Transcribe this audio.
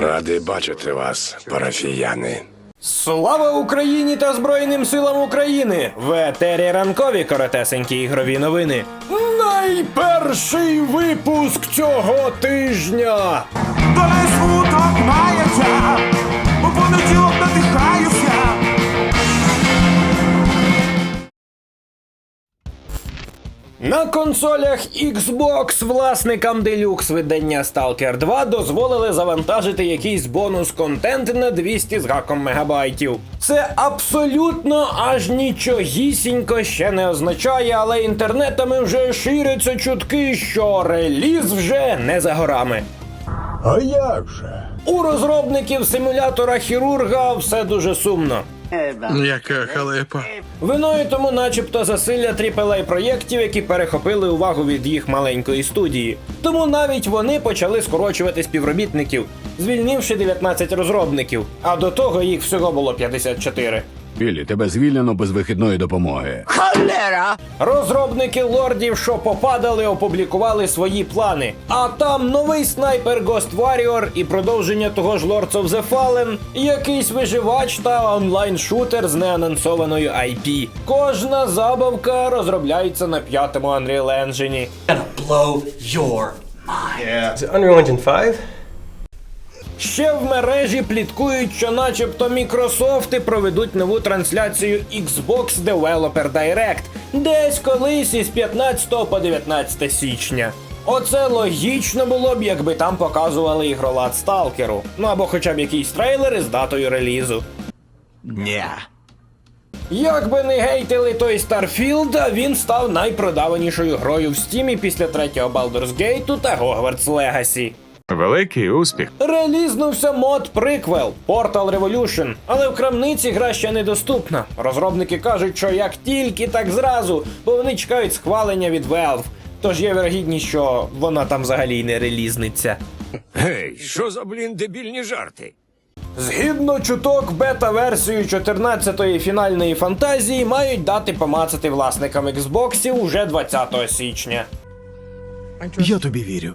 Радий бачити вас, парафіяни. Слава Україні та Збройним силам України! В етері ранкові коротесенькі ігрові новини. Найперший випуск цього тижня. Доля На консолях Xbox власникам Deluxe видання Stalker 2 дозволили завантажити якийсь бонус контент на 200 з гаком мегабайтів. Це абсолютно аж нічогісінько ще не означає, але інтернетами вже ширяться чутки, що реліз вже не за горами. А як же? У розробників симулятора хірурга все дуже сумно. Яка халепа. Виною тому, начебто, засилля тріпелей проєктів, які перехопили увагу від їх маленької студії. Тому навіть вони почали скорочувати співробітників, звільнивши 19 розробників, а до того їх всього було 54. Білі, тебе звільнено без вихідної допомоги. Розробники лордів, що попадали, опублікували свої плани. А там новий снайпер Ghost Warrior і продовження того ж Lords of the Fallen, якийсь виживач та онлайн-шутер з неанонсованою IP. Кожна забавка розробляється на п'ятому Unreal Engine. blow your mind. Is it Unreal Engine 5? Ще в мережі пліткують, що начебто Мікрософти проведуть нову трансляцію Xbox Developer Direct десь колись із 15 по 19 січня. Оце логічно було б, якби там показували ігролад Сталкеру, ну або хоча б якийсь трейлер із датою релізу. Ні. Як би не гейтили той Starfield, він став найпродаванішою грою в стімі після третього Baldur's Gate та Hogwarts Legacy. Великий успіх. Релізнувся мод приквел Portal Revolution, але в крамниці гра ще недоступна. Розробники кажуть, що як тільки, так зразу, бо вони чекають схвалення від Valve. Тож є вірогідність, що вона там взагалі й не релізниться. Гей, що за блін дебільні жарти? Згідно чуток, бета-версію 14-ї фінальної фантазії мають дати помацати власникам Xbox уже 20 січня. Я тобі вірю.